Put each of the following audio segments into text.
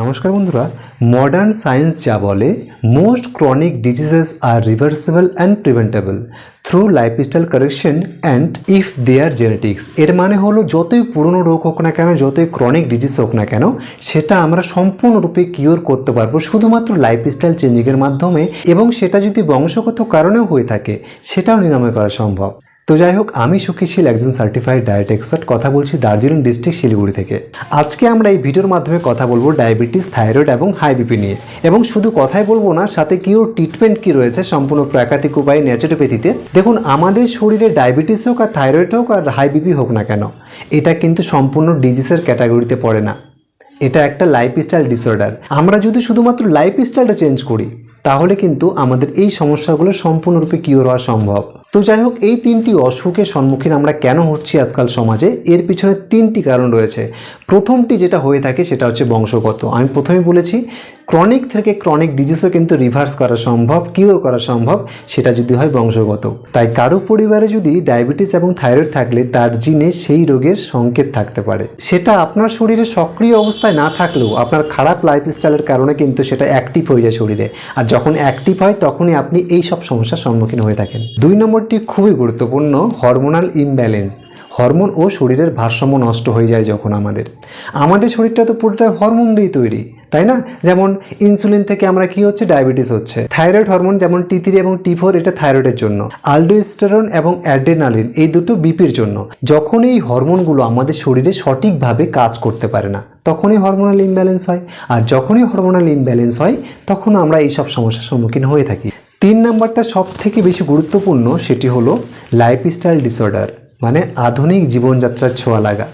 নমস্কার বন্ধুরা modern science যা বলে most chronic diseases are reversible and preventable through lifestyle correction and if they are genetics এর মানে হলো, যতই পুরনো রোগ হোক না কেন, যতই ক্রনিক ডিজিজ হোক না কেন, সেটা আমরা সম্পূর্ণরূপে কিওর করতে পারব শুধুমাত্র লাইফস্টাইল চেঞ্জিংয়ের মাধ্যমে এবং সেটা যদি বংশগত কারণেও হয়ে থাকে, সেটাও নিরাময় করা সম্ভব। তো যাই হোক, আমি সুখীশীল, একজন সার্টিফাইড ডায়েট এক্সপার্ট কথা বলছি দার্জিলিং ডিস্ট্রিক্ট শিলিগুড়ি থেকে। আজকে আমরা এই ভিডিওর মাধ্যমে কথা বলব ডায়াবেটিস থাইরয়েড এবং হাই বিপি নিয়ে। এবং শুধু কথাই বলব না, সাথে কিও ট্রিটমেন্ট কি রয়েছে, সম্পূর্ণ প্রাকৃতিক উপায়ে ন্যাচুরোপ্যাথিতে দেখুন, আমাদের শরীরে ডায়াবেটিস হোক আর থাইরয়েড হোক আর হাই বিপি হোক না কেন, এটা কিন্তু সম্পূর্ণ ডিজিজের ক্যাটাগরিতে পড়ে না। এটা একটা লাইফস্টাইল ডিসঅর্ডার আমরা যদি শুধুমাত্র লাইফস্টাইলটা চেঞ্জ করি, তাহলে কিন্তু আমাদের এই সমস্যাগুলো সম্পূর্ণরূপে কিওর হওয়া সম্ভব। তো যাই হোক, এই তিনটি অসুখের সম্মুখীন আমরা কেন হচ্ছি আজকাল সমাজে? এর পিছনে তিনটি কারণ রয়েছে। প্রথমটি যেটা হয়ে থাকে সেটা হচ্ছে বংশগত। আমি প্রথমে বলেছি ক্রনিক থেকে ক্রনিক ডিজিজও কিন্তু রিভার্স করা সম্ভব কিওর করা সম্ভব, সেটা যদি হয় বংশগত। তাই কারও পরিবারে যদি ডায়াবেটিস এবং থাইরয়েড থাকলে, তার জিনে সেই রোগের সংকেত থাকতে পারে। সেটা আপনার শরীরে সক্রিয় অবস্থায় না থাকলেও, আপনার খারাপ লাইফস্টাইলের কারণে কিন্তু সেটা অ্যাক্টিভ হয়ে যায় শরীরে। আর যখন অ্যাক্টিভ হয়, তখনই আপনি এই সব সমস্যার সম্মুখীন হয়ে থাকেন। দুই নম্বরটি খুবই গুরুত্বপূর্ণ হরমোনাল ইমব্যালেন্স হরমোন ও শরীরের ভারসাম্য নষ্ট হয়ে যায় যখন আমাদের। আমাদের শরীরটা তো পুরোটা হরমোন দিয়েই তৈরি, তাই না? যেমন ইনসুলিন থেকে আমরা কি হচ্ছে? ডায়াবেটিস হচ্ছে। থাইরয়েড হরমোন যেমন টি থ্রি এবং টি ফোর, এটা থাইরয়েডের জন্য। আলডোস্টেরন এবং অ্যাড্রেনালিন এই দুটো বিপির জন্য। যখন এই হরমোনগুলো আমাদের শরীরে সঠিকভাবে কাজ করতে পারে না, তখনই হরমোনাল ইমব্যালেন্স হয়। আর যখনই হরমোনাল ইমব্যালেন্স হয় তখন আমরা এই সব সমস্যার সম্মুখীন হয়ে থাকি। তিন নাম্বারটা সব থেকে বেশি গুরুত্বপূর্ণ, সেটি হলো লাইফস্টাইল ডিসঅর্ডার মানে আধুনিক জীবনযাত্রার ছোঁয়া লাগা।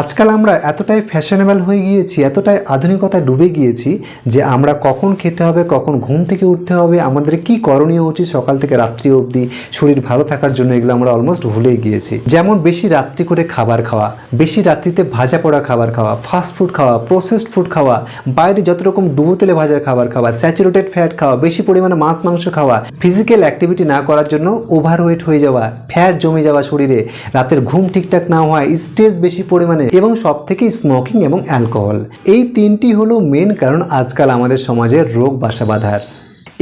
আজকাল আমরা এতটাই ফ্যাশনেবল হয়ে গিয়েছি, এতটাই আধুনিকতায় ডুবে গিয়েছি যে আমরা কখন খেতে হবে, কখন ঘুম থেকে উঠতে হবে, আমাদের কি করণীয় উচিত সকাল থেকে রাত্রি অবধি, শরীর ভালো থাকার জন্য এগুলো আমরা অলমোস্ট ভুলে গিয়েছি। যেমন বেশি রাত্রি করে খাবার খাওয়া, বেশি রাত্রিতে ভাজা পোড়া খাবার খাওয়া ফাস্ট ফুড খাওয়া প্রসেসড ফুড খাওয়া, বাইরে যত রকম ডুবো তেলে ভাজার খাবার খাওয়া স্যাচুরেটেড ফ্যাট খাওয়া, বেশি পরিমাণে মাছ, মাংস খাওয়া ফিজিক্যাল অ্যাক্টিভিটি না করার জন্য ওভারওয়েট হয়ে যাওয়া ফ্যাট জমে যাওয়া শরীরে, রাতের ঘুম ঠিকঠাক না হওয়া স্ট্রেস বেশি পরিমাণে এবং সব থেকে স্মোকিং এবং অ্যালকোহল এই তিনটি হলো মেন কারণ আজকাল আমাদের সমাজের রোগ বাসা বাঁধার।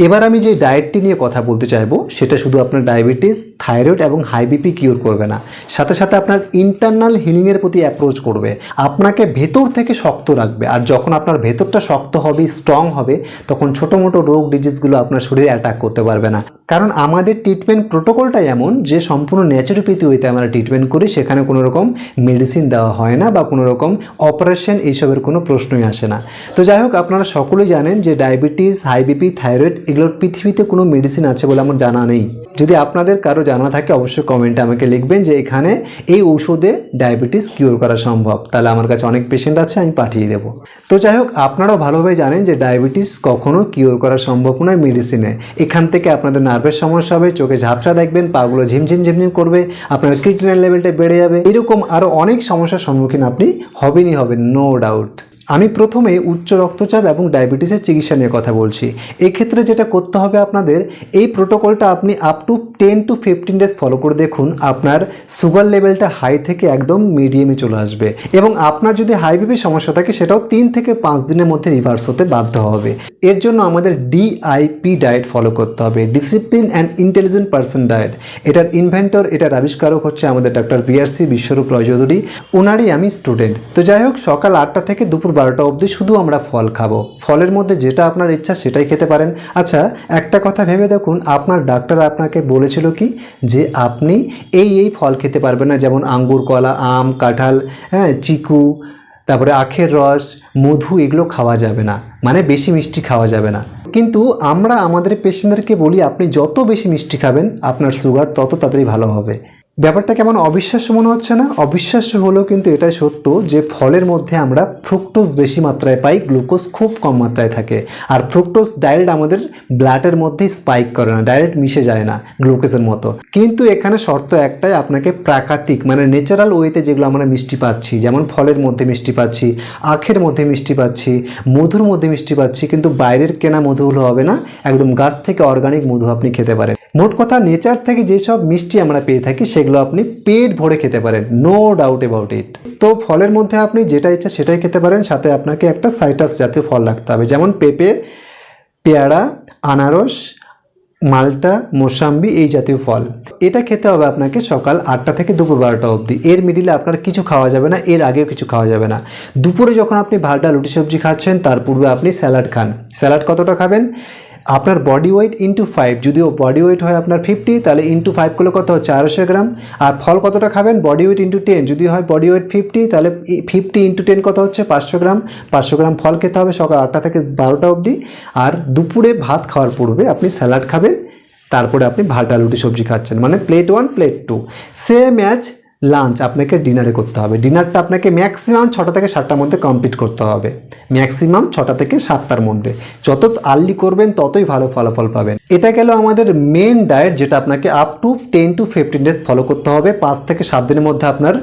এবার আমি যে ডায়েটটি নিয়ে কথা বলতে চাইব, সেটা শুধু আপনার ডায়াবেটিস থাইরয়েড এবং হাই বিপি কিওর করবে না। সাথে সাথে আপনার ইন্টারনাল হিলিংয়ের প্রতি অ্যাপ্রোচ করবে। আপনাকে ভেতর থেকে শক্ত রাখবে। আর যখন আপনার ভেতরটা শক্ত হবে স্ট্রং হবে, তখন ছোটো মোটো রোগ ডিজিজগুলো আপনার শরীরে অ্যাটাক করতে পারবে না। কারণ আমাদের ট্রিটমেন্ট প্রোটোকলটাই এমন যে, সম্পূর্ণ ন্যাচুরোপ্যাথি ওইতে আমরা ট্রিটমেন্ট করি, সেখানে কোনো রকম মেডিসিন দেওয়া হয় না বা কোনো রকম অপারেশন এইসবের কোনো প্রশ্নই আসে না। তো যাই হোক, আপনারা সকলেই জানেন যে ডায়াবেটিস হাই বিপি থাইরয়েড এগুলোর পৃথিবীতে কোনো মেডিসিন আছে বলে আমার জানা নেই। যদি আপনাদের কারও জানা থাকে, অবশ্যই কমেন্টে আমাকে লিখবেন যে এখানে এই ঔষধে ডায়াবেটিস কিওর করা সম্ভব। তাহলে আমার কাছে অনেক পেশেন্ট আছে, আমি পাঠিয়ে দেবো। তো যাই হোক, আপনারাও ভালোভাবে জানেন যে ডায়াবেটিস কখনো কিওর করা সম্ভব নয় মেডিসিনে এখান থেকে আপনাদের নার্ভের সমস্যা হবে, চোখে ঝাপসা দেখবেন, পাগুলো ঝিমঝিম ঝিমঝিম করবে, আপনার ক্রিটিনাল লেভেলটা বেড়ে যাবে। এরকম আরও অনেক সমস্যার সম্মুখীন আপনি হবেনই হবেন নো ডাউট আমি প্রথমে উচ্চ রক্তচাপ এবং ডায়াবেটিসের চিকিৎসা নিয়ে কথা বলছি। এক্ষেত্রে যেটা করতে হবে আপনাদের, এই প্রোটোকলটা আপনি up to ten to fifteen days follow করে দেখুন, আপনার সুগার লেভেলটা হাই থেকে একদম মিডিয়ামে চলে আসবে। এবং আপনার যদি হাই বিপি সমস্যা থাকে, সেটাও তিন থেকে পাঁচ দিনের মধ্যে রিভার্স হতে বাধ্য হবে। এর জন্য আমাদের ডিআইপি ডায়েট ফলো করতে হবে। Discipline and intelligent person diet এটার ইনভেন্টর এটার আবিষ্কারক হচ্ছে আমাদের ডক্টর বিআরসি বিশ্বরূপ রয় চৌধুরী ওনারই আমি স্টুডেন্ট তো যাই হোক, সকাল আটটা থেকে দুপুর বারোটা অবধি শুধু আমরা ফল খাব। ফলের মধ্যে যেটা আপনার ইচ্ছা সেটাই খেতে পারেন। আচ্ছা একটা কথা ভেবে দেখুন, আপনার ডাক্তার আপনাকে বলেছিল কি? যে আপনি এই এই ফল খেতে পারবেন না, যেমন আঙ্গুর, কলা, আম, কাঁঠাল হ্যাঁ চিকু, তারপরে আখের রস, মধু, এগুলো খাওয়া যাবে না। মানে বেশি মিষ্টি খাওয়া যাবে না। কিন্তু আমরা আমাদের পেশেন্টদেরকে বলি, আপনি যত বেশি মিষ্টি খাবেন, আপনার সুগার তত তাড়াতাড়ি ভালো হবে। ব্যাপারটা কেমন অবিশ্বাস্য মনে হচ্ছে না? অবিশ্বাস্য হলেও কিন্তু এটাই সত্য যে ফলের মধ্যে আমরা ফ্রুক্টোজ বেশি মাত্রায় পাই গ্লুকোজ খুব কম মাত্রায় থাকে। আর ফ্রুক্টোজ ডাইরেক্ট আমাদের ব্লাডের মধ্যে স্পাইক করে না ডাইরেক্ট মিশে যায় না গ্লুকোজের মতো। কিন্তু এখানে শর্ত একটাই, আপনাকে প্রাকৃতিক মানে ন্যাচারাল ওয়েতে যেগুলো আমরা মিষ্টি পাচ্ছি, যেমন ফলের মধ্যে মিষ্টি পাচ্ছি, আখের মধ্যে মিষ্টি পাচ্ছি, মধুর মধ্যে মিষ্টি পাচ্ছি, কিন্তু বাইরের কেনা মধুগুলো হবে না, একদম গাছ থেকে অর্গানিক মধু আপনি খেতে পারেন। মোট কথা নেচার থেকে যেসব মিষ্টি আমরা পেয়ে থাকি, সেগুলো আপনি পেট ভরে খেতে পারেন নো ডাউট অ্যাবাউট ইট তো ফলের মধ্যে আপনি যেটা ইচ্ছা সেটাই খেতে পারেন, সাথে আপনাকে একটা সাইটাস জাতীয় ফল রাখতে হবে, যেমন পেঁপে, পেয়ারা, আনারস, মালটা, মোসাম্বি, এই জাতীয় ফল। এটা খেতে হবে আপনাকে সকাল আটটা থেকে দুপুর বারোটা অবধি। এর মিডিলে আপনার কিছু খাওয়া যাবে না, এর আগেও কিছু খাওয়া যাবে না। দুপুরে যখন আপনি ভাতটা রুটি সবজি খাচ্ছেন, তার পূর্বে আপনি স্যালাড খান। স্যালাড কতটা খাবেন? আপনার বডি ওয়েট ইন্টু ফাইভ যদিও বডি ওয়েট হয় আপনার ফিফটি তাহলে ইন্টু ফাইভ করলে কত হচ্ছে? আড়াইশো গ্রাম। আর ফল কতটা খাবেন? বডি ওয়েট ইন্টু টেন যদি হয় বডি ওয়েট ফিফটি তাহলে ফিফটি ইন্টু টেন কত হচ্ছে? পাঁচশো গ্রাম। পাঁচশো গ্রাম ফল খেতে হবে সকাল আটটা থেকে বারোটা অবধি। আর দুপুরে ভাত খাওয়ার পূর্বে আপনি স্যালাড খাবেন। তারপরে আপনি ভাটা রুটি, সবজি খাচ্ছেন। মানে plate one plate two same as lunch আপনাকে ডিনারে করতে হবে। ডিনারটা আপনাকে ম্যাক্সিমাম ছটা থেকে সাতটার মধ্যে কমপ্লিট করতে হবে। ম্যাক্সিমাম ছটা থেকে সাতটার মধ্যে। যত আর্লি করবেন, ততই ভালো ফলাফল পাবেন। এটা গেল আমাদের মেন ডায়েট যেটা আপনাকে up to ten to fifteen days follow করতে হবে। পাঁচ থেকে সাত দিনের মধ্যে আপনার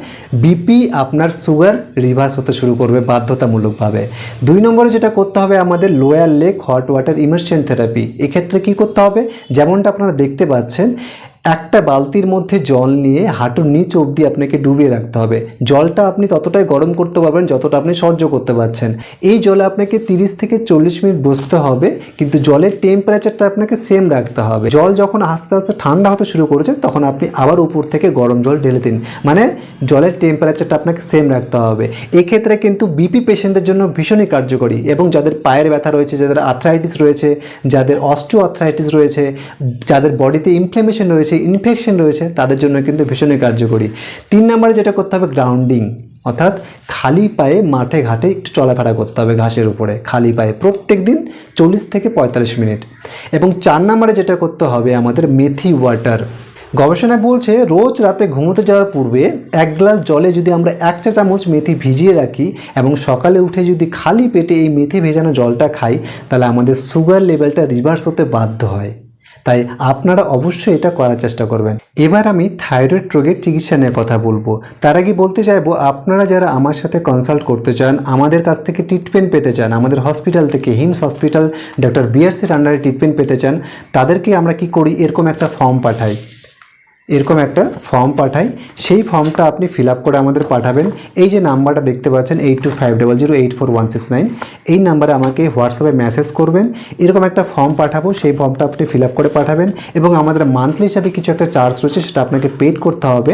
বিপি আপনার সুগার রিভার্স হতে শুরু করবে বাধ্যতামূলকভাবে দুই নম্বরে যেটা করতে হবে, আমাদের lower leg hot water immersion therapy এক্ষেত্রে কি করতে হবে? যেমনটা আপনারা দেখতে পাচ্ছেন একটা বালতির মধ্যে জল নিয়ে হাঁটুর নিচ অবধি আপনাকে ডুবিয়ে রাখতে হবে। জলটা আপনি ততটাই গরম করতে পারবেন যতটা আপনি সহ্য করতে পারছেন। এই জলে আপনাকে তিরিশ থেকে চল্লিশ মিনিট বসতে হবে, কিন্তু জলের টেম্পারেচারটা আপনাকে সেম রাখতে হবে। জল যখন আস্তে আস্তে ঠান্ডা হতে শুরু করেছে, তখন আপনি আবার উপর থেকে গরম জল ঢেলে দিন। মানে জলের টেম্পারেচারটা আপনাকে সেম রাখতে হবে। এক্ষেত্রে কিন্তু বিপি পেশেন্টদের জন্য ভীষণই কার্যকরী এবং যাদের পায়ের ব্যথা রয়েছে, যাদের আর্থ্রাইটিস রয়েছে, যাদের অস্টিও আর্থ্রাইটিস রয়েছে, যাদের বডিতে ইনফ্লেমেশন রয়েছে ইনফেকশন রয়েছে, তাদের জন্য কিন্তু ভীষণই কার্যকরী। তিন নম্বরে যেটা করতে হবে গ্রাউন্ডিং অর্থাৎ খালি পায়ে মাঠে ঘাটে একটু চলাফেরা করতে হবে ঘাসের উপরে। খালি পায়ে প্রত্যেক দিন চল্লিশ থেকে পঁয়তাল্লিশ মিনিট। এবং চার নম্বরে যেটা করতে হবে, আমাদের মেথি ওয়াটার। গবেষণায় বলছে, রোজ রাতে ঘুমোতে যাওয়ার পূর্বে এক গ্লাস জলে যদি আমরা এক চা চামচ মেথি ভিজিয়ে রাখি এবং সকালে উঠে যদি খালি পেটে এই মেথি ভেজানো জলটা খাই, তাহলে আমাদের সুগার লেভেলটা রিভার্স হতে বাধ্য হয়। তাই আপনারা অবশ্যই এটা করার চেষ্টা করবেন। এবার আমি থাইরয়েড রোগের চিকিৎসা নিয়ে কথা বলব। তার আগে বলতে চাইব, আপনারা যারা আমার সাথে কনসাল্ট করতে চান, আমাদের কাছ থেকে ট্রিটমেন্ট পেতে চান, আমাদের হসপিটাল থেকে হিমস হসপিটাল ডক্টর বিআরসির আন্ডারে ট্রিটমেন্ট পেতে চান, তাদেরকে আমরা কি করি, এরকম একটা ফর্ম পাঠাই। এরকম একটা ফর্ম পাঠাই। সেই ফর্মটা আপনি ফিল করে আমাদের পাঠাবেন। এই যে নাম্বারটা দেখতে পাচ্ছেন eight two five double zero eight four one six nine এই নাম্বারে আমাকে হোয়াটসঅ্যাপে মেসেজ করবেন। এরকম একটা ফর্ম পাঠাবো, সেই ফর্মটা আপনি ফিল করে পাঠাবেন এবং আমাদের মান্থলি হিসাবে কিছু একটা চার্জ রয়েছে, সেটা আপনাকে পেড করতে হবে।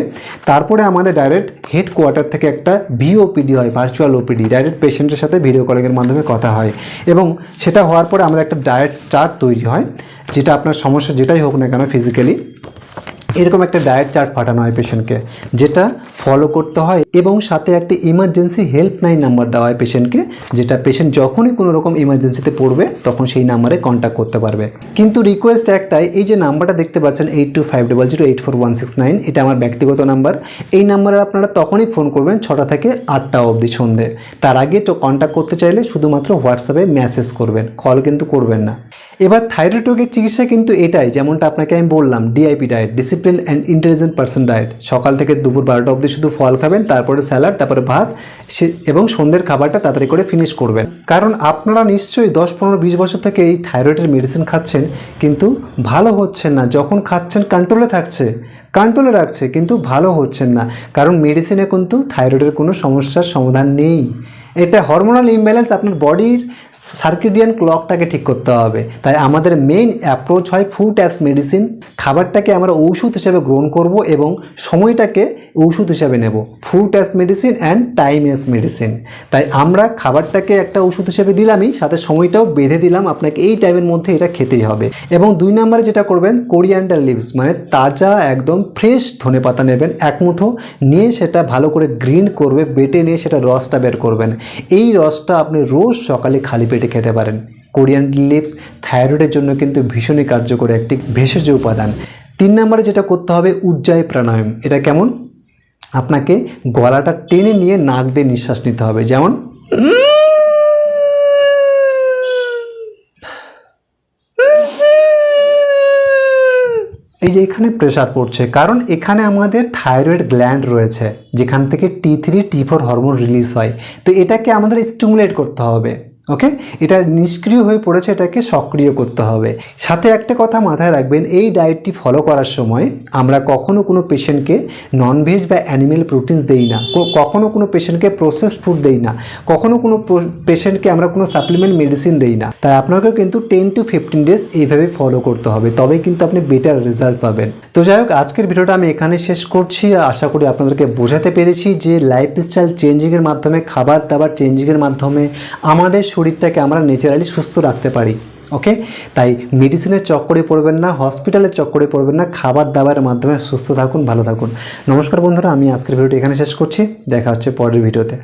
তারপরে আমাদের ডাইরেক্ট হেড কোয়ার্টার থেকে একটা ভিওপিডি হয় ভার্চুয়াল ওপিডি ডাইরেক্ট পেশেন্টের সাথে ভিডিও কলিংয়ের মাধ্যমে কথা হয়। এবং সেটা হওয়ার পরে আমাদের একটা ডায়েট চার্ট তৈরি হয়, যেটা আপনার সমস্যা যেটাই হোক না কেন ফিজিক্যালি এরকম একটা ডায়েট চার্ট পাঠানো হয় পেশেন্টকে যেটা ফলো করতে হয় এবং সাথে একটা ইমার্জেন্সি হেল্পলাইন নাম্বার দেওয়া হয় পেশেন্টকে যেটা পেশেন্ট যখনই কোনো রকম ইমার্জেন্সিতে পড়বে, তখন সেই নাম্বারে কন্ট্যাক্ট করতে পারবে। কিন্তু রিকোয়েস্ট একটাই, এই যে নাম্বারটা দেখতে পাচ্ছেন eight two five double zero eight four one six nine এটা আমার ব্যক্তিগত নাম্বার এই নাম্বারে আপনারা তখনই ফোন করবেন ছটা থেকে আটটা অবধি সন্ধে। তার আগে তো কন্ট্যাক্ট করতে চাইলে শুধুমাত্র হোয়াটসঅ্যাপে মেসেজ করবেন কল কিন্তু করবেন না। এবার থাইরয়েড রোগের চিকিৎসা কিন্তু এটাই, যেমনটা আপনাকে আমি বললাম DIP diet discipline and intelligent person diet সকাল থেকে দুপুর বারোটা অবধি শুধু ফল খাবেন, তারপরে স্যালাড তারপরে ভাত, সে এবং সন্ধ্যের খাবারটা তাড়াতাড়ি করে ফিনিশ করবেন। কারণ আপনারা নিশ্চয়ই দশ পনেরো বিশ বছর থেকে এই থাইরয়েডের মেডিসিন খাচ্ছেন, কিন্তু ভালো হচ্ছেন না। যখন খাচ্ছেন কন্ট্রোলে থাকছে কন্ট্রোলে রাখছে, কিন্তু ভালো হচ্ছেন না। কারণ মেডিসিনে কিন্তু থাইরয়েডের কোনো সমস্যার সমাধান নেই। এটা হরমোনাল ইমব্যালেন্স আপনার বডির সার্কিডিয়ান ক্লকটাকে ঠিক করতে হবে। তাই আমাদের মেইন অ্যাপ্রোচ হয় ফুড অ্যাস মেডিসিন খাবারটাকে আমরা ঔষধ হিসেবে গ্রহণ করব এবং সময়টাকে ঔষধ হিসেবে নেব। Food as medicine and time as medicine তাই আমরা খাবারটাকে একটা ওষুধ হিসেবে দিলামই, সাথে সময়টাও বেঁধে দিলাম, আপনাকে এই টাইমের মধ্যে এটা খেতেই হবে। এবং দুই নম্বরে যেটা করবেন কোরিয়ান্ডার লিভস মানে তাজা একদম ফ্রেশ ধনে পাতা নেবেন, এক মুঠো, নিয়ে সেটা ভালো করে গ্রিন করবে, বেটে নিয়ে সেটা রসটা বের করবেন। এই রসটা আপনি রোজ সকালে খালি পেটে খেতে পারেন। কোরিয়ান লিভস থাইরয়েডের জন্য কিন্তু ভীষণই কার্যকর একটি ভেষজ উপাদান। তিন নম্বরে যেটা করতে হবে, উজ্জায় প্রাণায়াম। এটা কেমন? আপনাকে গলাটা টেনে নিয়ে নাক দিয়ে নিঃশ্বাস নিতে হবে। যেমন এই যে এখানে প্রেশার পড়ছে, কারণ এখানে আমাদের থাইরয়েড গ্ল্যান্ড রয়েছে, যেখান থেকে T three T four hormone release হয়। তো এটাকে আমাদের স্টিমুলেট করতে হবে। ওকে এটা নিষ্ক্রিয় হয়ে পড়েছে, এটাকে সক্রিয় করতে হবে। সাথে একটা কথা মাথায় রাখবেন, এই ডায়েটটি ফলো করার সময় আমরা কখনো কোনো পেশেন্টকে ননভেজ বা অ্যানিমেল প্রোটিনস দেই না। কো- কখনো কোনো পেশেন্টকে প্রসেসড ফুড দেই না। কখনো কোনো পেশেন্টকে আমরা কোনো সাপ্লিমেন্ট মেডিসিন দেই না। তাই আপনাকেও কিন্তু টেন টু ফিফটিন ডেজ এইভাবে ফলো করতে হবে তবে কিন্তু আপনি বেটার রেজাল্ট পাবেন। তো যাই হোক, আজকের ভিডিওটা আমি এখানে শেষ করছি। আশা করি আপনাদেরকে বোঝাতে পেরেছি যে লাইফস্টাইল চেঞ্জিংয়ের মাধ্যমে খাবার দাবার চেঞ্জিংয়ের মাধ্যমে আমাদের শরীরটাকে আমরা ন্যাচারালি সুস্থ রাখতে পারি ওকে তাই মেডিসিনের চক্করে পড়বেন না হসপিটালের চক্করে পড়বেন না খাবার দাবারের মাধ্যমে সুস্থ থাকুন, ভালো থাকুন। নমস্কার বন্ধুরা, আমি আজকের ভিডিওটি এখানে শেষ করছি। দেখা হচ্ছে পরের ভিডিওতে।